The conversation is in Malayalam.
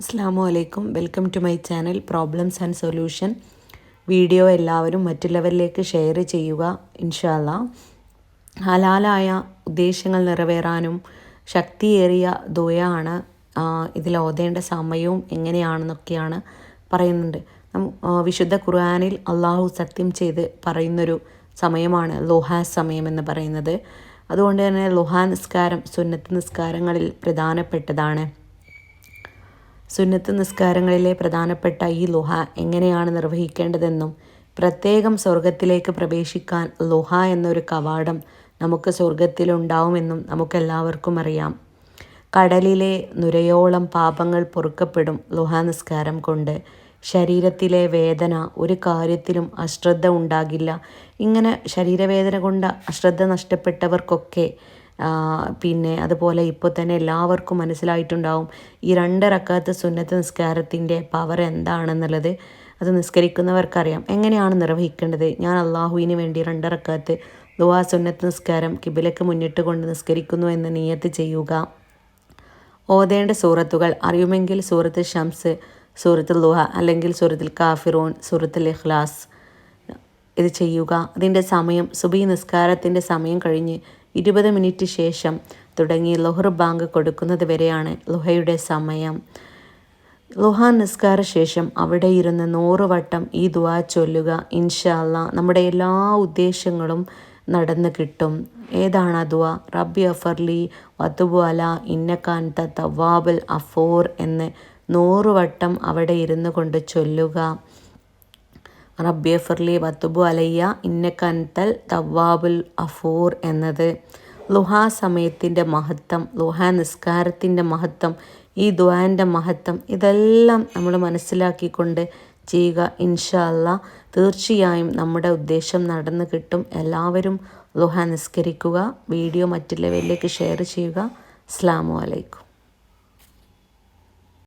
അസ്സാം വലൈക്കും welcome to my channel problems and solution. Video എല്ലാവരും മറ്റുള്ളവരിലേക്ക് ഷെയർ ചെയ്യുക ഇൻഷാല്ല ഹലാലായ ഉദ്ദേശങ്ങൾ നിറവേറാനും ശക്തിയേറിയ ദുയാണ് ഇതിൽ ഓതേണ്ട സമയവും എങ്ങനെയാണെന്നൊക്കെയാണ് പറയുന്നുണ്ട്. വിശുദ്ധ ഖുർആാനിൽ അള്ളാഹു സത്യം ചെയ്ത് പറയുന്നൊരു സമയമാണ് ലോഹാ സമയം എന്ന് പറയുന്നത്. അതുകൊണ്ട് തന്നെ ലോഹാ നിസ്കാരം സുന്നത്ത് നിസ്കാരങ്ങളിൽ പ്രധാനപ്പെട്ടതാണ്. സുന്നത്ത് നിസ്കാരങ്ങളിലെ പ്രധാനപ്പെട്ട ഈ ലുഹ എങ്ങനെയാണ് നിർവഹിക്കേണ്ടതെന്നും പ്രത്യേകം സ്വർഗത്തിലേക്ക് പ്രവേശിക്കാൻ ലുഹ എന്നൊരു കവാടം നമുക്ക് സ്വർഗത്തിലുണ്ടാവുമെന്നും നമുക്കെല്ലാവർക്കും അറിയാം. കടലിലെ നുരയോളം പാപങ്ങൾ പൊറുക്കപ്പെടും ലുഹ നിസ്കാരം കൊണ്ട്. ശരീരത്തിലെ വേദന ഒരു കാര്യത്തിലും അശ്രദ്ധ ഉണ്ടാകില്ല. ഇങ്ങനെ ശരീരവേദന കൊണ്ട് അശ്രദ്ധ നഷ്ടപ്പെട്ടവർക്കൊക്കെ പിന്നെ അതുപോലെ ഇപ്പോൾ തന്നെ എല്ലാവർക്കും മനസ്സിലായിട്ടുണ്ടാവും ഈ രണ്ട് റക്കാത്ത് സുന്നത്ത് നിസ്കാരത്തിന്റെ പവർ എന്താണെന്നുള്ളത്. അത് നിസ്കരിക്കുന്നവർക്കറിയാം. എങ്ങനെയാണ് നിർവഹിക്കേണ്ടത്? ഞാൻ അള്ളാഹുവിന് വേണ്ടി രണ്ട് റക്കാത്ത് ദുവാ സുന്നത്ത് നിസ്കാരം കിബിലക്ക് മുന്നിട്ട് കൊണ്ട് നിസ്കരിക്കുന്നു എന്ന് നിയത്ത് ചെയ്യുക. ഓതേണ്ട സൂറത്തുകൾ അറിയുമെങ്കിൽ സൂറത്ത് ഷംസ് സൂറത്തുൽ ലുഹ അല്ലെങ്കിൽ സൂറത്തുൽ കാഫിറൂൺ സൂറത്തുൽ ഇഖ്ലാസ് ഇത് ചെയ്യുക. അതിന്റെ സമയം സുബി നിസ്കാരത്തിന്റെ സമയം കഴിഞ്ഞ് ഇരുപത് മിനിറ്റ് ശേഷം തുടങ്ങി ലൊഹർ ബാങ്ക് കൊടുക്കുന്നത് വരെയാണ് ലുഹയുടെ സമയം. ലുഹ നിസ്കാര ശേഷം അവിടെ ഇരുന്ന് നൂറ് വട്ടം ഈ ദുവാ ചൊല്ലുക ഇൻഷാല്ല നമ്മുടെ എല്ലാ ഉദ്ദേശങ്ങളും നടന്നു കിട്ടും. ഏതാണ് ദുവ റബ്ബി അഫർലി വത്തുബു ഇന്നക്കാൻ തവാബുൽ അഫോർ എന്ന് നൂറ് വട്ടം അവിടെ ഇരുന്നു കൊണ്ട് ചൊല്ലുക. റബ്ബിയഫർലി വത്തുബു അലയ്യ ഇന്നക്കൻതൽ തവാബുൽ അഫൂർ എന്നത്. ലുഹാ സമയത്തിന്റെ മഹത്വം ലുഹാ നിസ്കാരത്തിന്റെ മഹത്വം ഈ ദ്വാന്റെ മഹത്വം ഇതെല്ലാം നമ്മൾ മനസ്സിലാക്കിക്കൊണ്ട് ചെയ്യുക ഇൻഷല്ല തീർച്ചയായും നമ്മുടെ ഉദ്ദേശം നടന്നു കിട്ടും. എല്ലാവരും ലുഹ നിസ്കരിക്കുക വീഡിയോ മറ്റുള്ളവരിലേക്ക് ഷെയർ ചെയ്യുക. അസ്ലാമു അലൈക്കും.